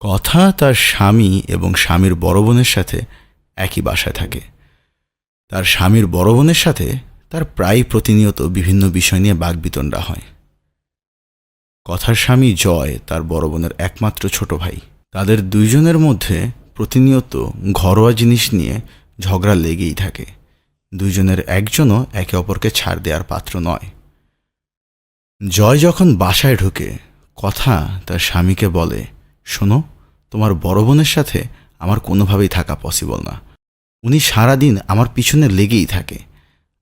কথা তার স্বামী এবং স্বামীর বড় বোনের সাথে একই বাসায় থাকে। তার স্বামীর বড় বোনের সাথে তার প্রায় প্রতিনিয়ত বিভিন্ন বিষয় নিয়ে বাগবিতণ্ডা হয়। কথার স্বামী জয় তার বড় বোনের একমাত্র ছোট ভাই। তাদের দুইজনের মধ্যে প্রতিনিয়ত ঘরোয়া জিনিস নিয়ে ঝগড়া লেগেই থাকে। দুইজনের একজনও একে অপরকে ছাড় দেওয়ার পাত্র নয়। জয় যখন বাসায় ঢুকে, কথা তার স্বামীকে বলে শোনো, তোমার বড় বোনের সাথে আমার কোনোভাবেই থাকা পসিবল না। উনি সারাদিন আমার পিছনে লেগেই থাকে।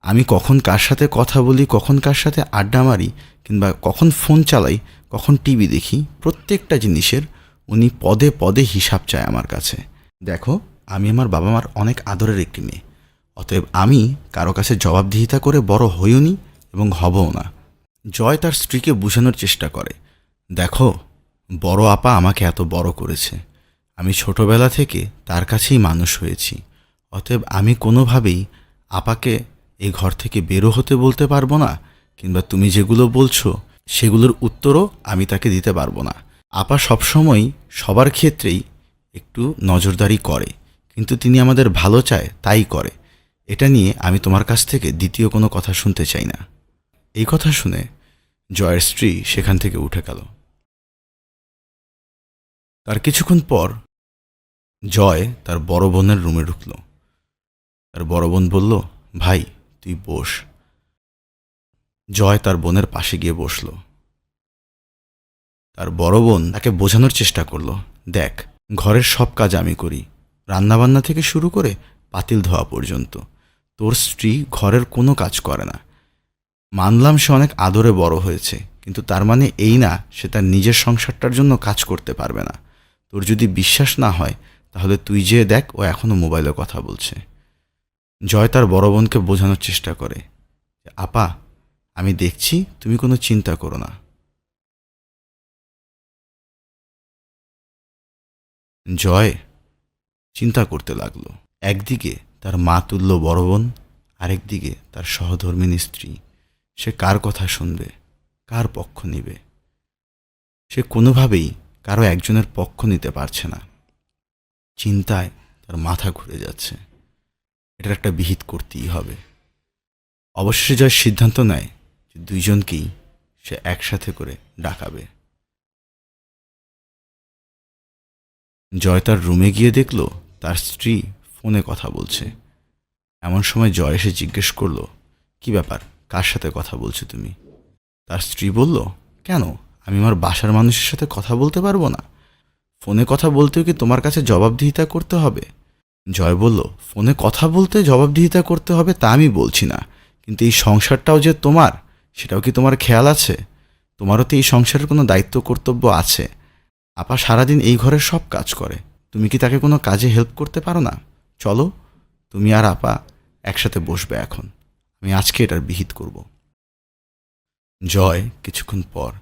আমি কখন কার সাথে কথা বলি, কখন কার সাথে আড্ডা মারি, কিংবা কখন ফোন চালাই, কখন টিভি দেখি, প্রত্যেকটা জিনিসের উনি পদে পদে হিসাব চায় আমার কাছে। দেখো, আমি আমার বাবা মার অনেক আদরের একটি মেয়ে। অতএব আমি কারও কাছে জবাবদিহিতা করে বড় হইওনি এবং হবও না। জয় তার স্ত্রীকে বোঝানোর চেষ্টা করে। দেখো বড় আপা আমাকে এত বড় করেছে। আমি ছোটবেলা থেকে তার কাছেই মানুষ হয়েছি। অতএব আমি কোনোভাবেই আপাকে এই ঘর থেকে বেরো হতে বলতে পারব না, কিংবা তুমি যেগুলো বলছো, সেগুলোর উত্তরও আমি তাকে দিতে পারব না। আপা সবসময় সবার ক্ষেত্রেই একটু নজরদারি করে, কিন্তু তিনি আমাদের ভালো চায় তাই করে। এটা নিয়ে আমি তোমার কাছ থেকে দ্বিতীয় কোনো কথা শুনতে চাই না। এই কথা শুনে জয়ের স্ত্রী সেখান থেকে উঠে গেল। তার কিছুক্ষণ পর জয় তার বড় বোনের রুমে ঢুকল। তার বড় বোন বলল, ভাই, তুই বস। জয় তার বোনের পাশে গিয়ে বসল। তার বড় বোন তাকে বোঝানোর চেষ্টা করল, দেখ, ঘরের সব কাজ আমি করি। রান্নাবান্না থেকে শুরু করে পাতিল ধোয়া পর্যন্ত। তোর স্ত্রী ঘরের কোনো কাজ করে না। মানলাম সে অনেক আদরে বড় হয়েছে, কিন্তু তার মানে এই না, সে তার নিজের সংসারটার জন্য কাজ করতে পারবে না। তোর যদি বিশ্বাস না হয়, তাহলে তুই যেয়ে দেখ, ও এখনও মোবাইলে কথা বলছে। জয় তার বড় বোনকে বোঝানোর চেষ্টা করে আপা, আমি দেখছি তুমি কোনো চিন্তা করো না। জয় চিন্তা করতে লাগল। একদিকে তার মা তুল্য বড় বোন, আরেকদিকে তার সহধর্মিনী স্ত্রী। সে কার কথা শুনবে? কার পক্ষ নিবে? সে কোনোভাবেই কারও একজনের পক্ষ নিতে পারছে না। চিন্তায় তার মাথা ঘুরে যাচ্ছে। এটার একটা বিহিত করতেই হবে। অবশেষে জয় সিদ্ধান্ত নেয় যে দুইজনকেই সে একসাথে করে ডাকাবে। জয় তার রুমে গিয়ে দেখল, তার স্ত্রী ফোনে কথা বলছে। এমন সময় জয় এসে জিজ্ঞেস করল, কি ব্যাপার? কার সাথে কথা বলছো তুমি? তার স্ত্রী বলল, কেন? আমি আমার বাসার মানুষের সাথে কথা বলতে পারব না। ফোনে কথা বলতেও কি তোমার কাছে জবাবদিহিতা করতে হবে? জয় বলল, ফোনে কথা বলতে জবাবদিহিতা করতে হবে তা আমি বলছি না। কিন্তু এই সংসারটাও যে তোমার, সেটাও কি তোমার খেয়াল আছে? তোমারও তো এই সংসারের কোনো দায়িত্ব, কর্তব্য আছে। আপা সারাদিন এই ঘরের সব কাজ করে। তুমি কি তাকে কোনো কাজে হেল্প করতে পারো না? চলো, তুমি আর আপা একসাথে বসবে এখন। আমি আজকে এটার বিহিত করব। জয় কিছুক্ষণ পর।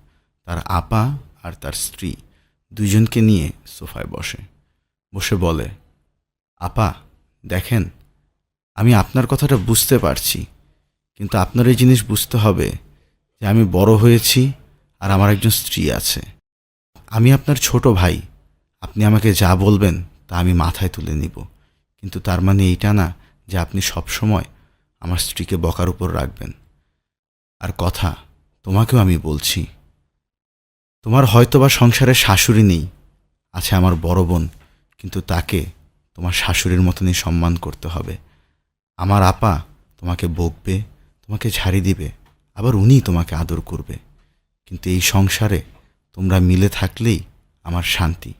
তার আপা আর তার স্ত্রী দুইজনকে নিয়ে সোফায় বসে। বসে বলে, আপা, দেখেন, আমি আপনার কথাটা বুঝতে পারছি, কিন্তু আপনার এই জিনিস বুঝতে হবে যে আমি বড় হয়েছি আর আমার একজন স্ত্রী আছে। আমি আপনার ছোট ভাই, আপনি আমাকে যা বলবেন তা আমি মাথায় তুলে নিব। কিন্তু তার মানে এইটা না যে আপনি সব সময় আমার স্ত্রীকে বকার উপর রাখবেন। আর কথা তোমাকেও আমি বলছি। তোমার হয়তোবা সংসারে শাশুড়ি নেই, আছে আমার বড় বোন, কিন্তু তাকে তোমার শাশুড়ির মতনই সম্মান করতে হবে। আমার আপা তোমাকে বকবে, তোমাকে ঝাড়ি দিবে, আবার উনি তোমাকে আদর করবে। কিন্তু এই সংসারে তোমরা মিলে থাকলেই আমার শান্তি।